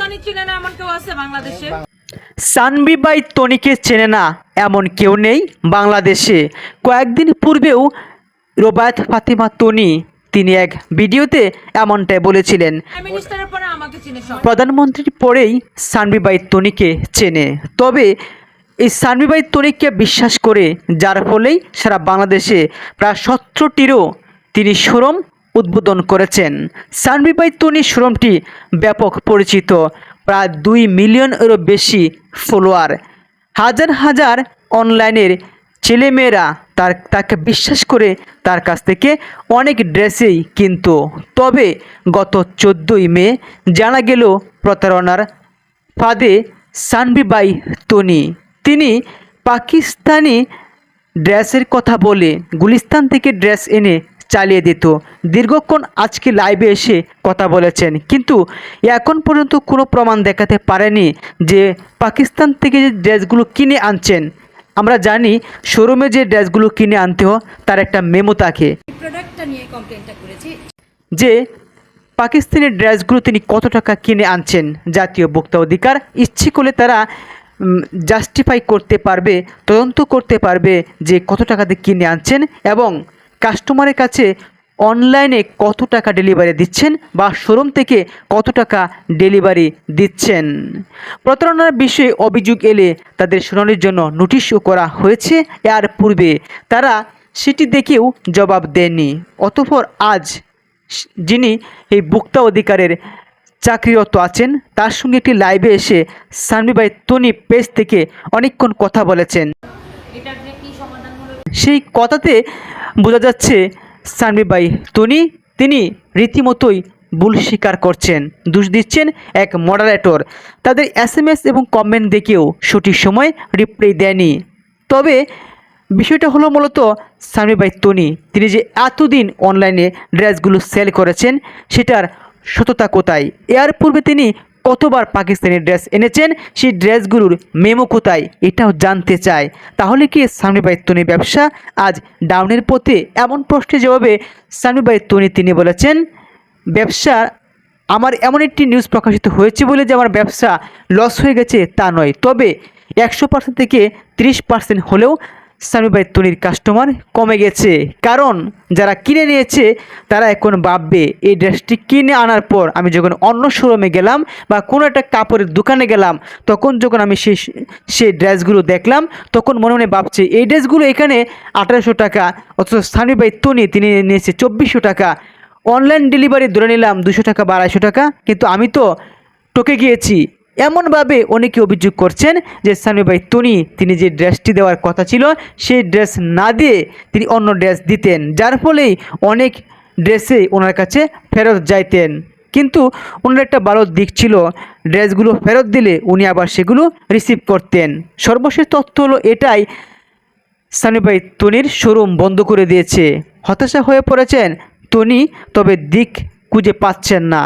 Tony চিনে না এমন কেউ আছে বাংলাদেশে? সানবিবাই তনিকে চেনে না এমন কেউ নেই বাংলাদেশে। কয়েকদিন পূর্বেও রোবায়ত ফাতিমা তনি তিনি এক ভিডিওতে এমনটাই বলেছিলেন। প্রধানমন্ত্রীর পরেই সানবিবাই তনিকে চেনে। তবে এই সানবিবাই তনিককে বিশ্বাস করে যার ফলেই সারা বাংলাদেশে প্রায় সতেরোটিরও তিনি শোরুম উদ্বোধন করেছেন। সানবিবাই তনি শোরুমটি ব্যাপক পরিচিত, প্রায় দুই মিলিয়নেরও বেশি ফলোয়ার। হাজার হাজার অনলাইনের ছেলেমেয়েরা তার, তাকে বিশ্বাস করে তার কাছ থেকে অনেক ড্রেসেই কিন্তু। তবে গত চোদ্দোই মে জানা গেল প্রতারণার ফাঁদে সানবিবাই তনি। তিনি পাকিস্তানি ড্রেসের কথা বলে গুলিস্তান থেকে ড্রেস এনে চালিয়ে দিত। দীর্ঘক্ষণ আজকে লাইভে এসে কথা বলেছেন। কিন্তু এখন পর্যন্ত কোনো প্রমাণ দেখাতে পারেনি যে পাকিস্তান থেকে যে ড্রেসগুলো কিনে আনছেন আমরা জানি শোরুমে যে ড্রেসগুলো কিনে আনতে হয় তার একটা মেমো থাকে। প্রোডাক্টটা নিয়ে কমপ্লেনটা করেছি। যে পাকিস্তানের ড্রেসগুলো তিনি কত টাকা কিনে আনছেন জাতীয় ভোক্তা অধিকার ইচ্ছে করলে তারা জাস্টিফাই করতে পারবে তদন্ত করতে পারবে যে কত টাকাতে কিনে আনছেন এবং কাস্টমারের কাছে অনলাইনে কত টাকা ডেলিভারি দিচ্ছেন বা শোরুম থেকে কত টাকা ডেলিভারি দিচ্ছেন? প্রতারণার বিষয়ে অভিযোগ এলে তাদের শুনানির জন্য নোটিশও করা হয়েছে। এর পূর্বে তারা সেটি দেখেও জবাব দেননি। অতঃপর আজ যিনি এই ভোক্তা অধিকারের চাকরিরত আছেন তার সঙ্গে একটি লাইভে এসে সানবিবাই তনি পেজ থেকে অনেকক্ষণ কথা বলেছেন। সেই কথাতে বোঝা যাচ্ছে সানবিবাই তনি, তিনি রীতিমতোই ভুল স্বীকার করছেন, দোষ দিচ্ছেন এক মডারেটর তাদের এস এম এস এবং কমেন্ট দেখেও সঠিক সময় রিপ্লাই দেয়নি। তবে বিষয়টা হলো মূলত সামিবাই তনি, তিনি যে এতদিন অনলাইনে ড্রেসগুলো সেল করেছেন, সেটার সততা কোথায়? এর পূর্বে তিনি কতবার পাকিস্তানি ড্রেস এনেছেন? সেই ড্রেসগুলোর মেমো কোথায়? এটাও জানতে চায় তাহলে কি সামনিবাই তনি ব্যবসা? আজ ডাউনের পথে এমন প্রশ্নের জবাবে সামনিবাই তনি তিনি বলেছেন, ব্যবসা আমার এমন একটি নিউজ প্রকাশিত হয়েছে বলে যে আমার ব্যবসা লস হয়ে গেছে তা নয়। তবে একশো পার্সেন্ট থেকে তিরিশ পার্সেন্ট হলেও সামিবাই তনির কাস্টমার কমে গেছে। কারণ, যারা কিনে নিয়েছে, তারা এখন ভাববে, এই ড্রেসটি কিনে আনার পর আমি যখন অন্য শোরুমে গেলাম বা কোনো একটা কাপড়ের দোকানে গেলাম, তখন যখন আমি সেই সেই ড্রেসগুলো দেখলাম, তখন মনে মনে ভাবছে, এই ড্রেসগুলো এখানে আঠারোশো টাকা, অথচ সামিবাই তনি তিনি নিয়েছে চব্বিশশো টাকা। অনলাইন ডেলিভারি ধরে নিলাম দুশো টাকা বা আড়াইশো টাকা, কিন্তু আমি তো টকে গিয়েছি। এমনভাবে অনেকে অভিযোগ করছেন যে সানুভাই তনি, তিনি যে ড্রেসটি দেওয়ার কথা ছিল, সেই ড্রেস না দিয়ে তিনি অন্য ড্রেস দিতেন, যার ফলেই অনেক ড্রেসে ওনার কাছে ফেরত যাইতেন। কিন্তু ওনার একটা ভালো দিক ছিল, ড্রেসগুলো ফেরত দিলে উনি আবার সেগুলো রিসিভ করতেন। সর্বশেষ তথ্য হলো এটাই সানিভাই তনির শোরুম বন্ধ করে দিয়েছে। হতাশা হয়ে পড়েছেন তনি, তবে দিক খুঁজে পাচ্ছেন না।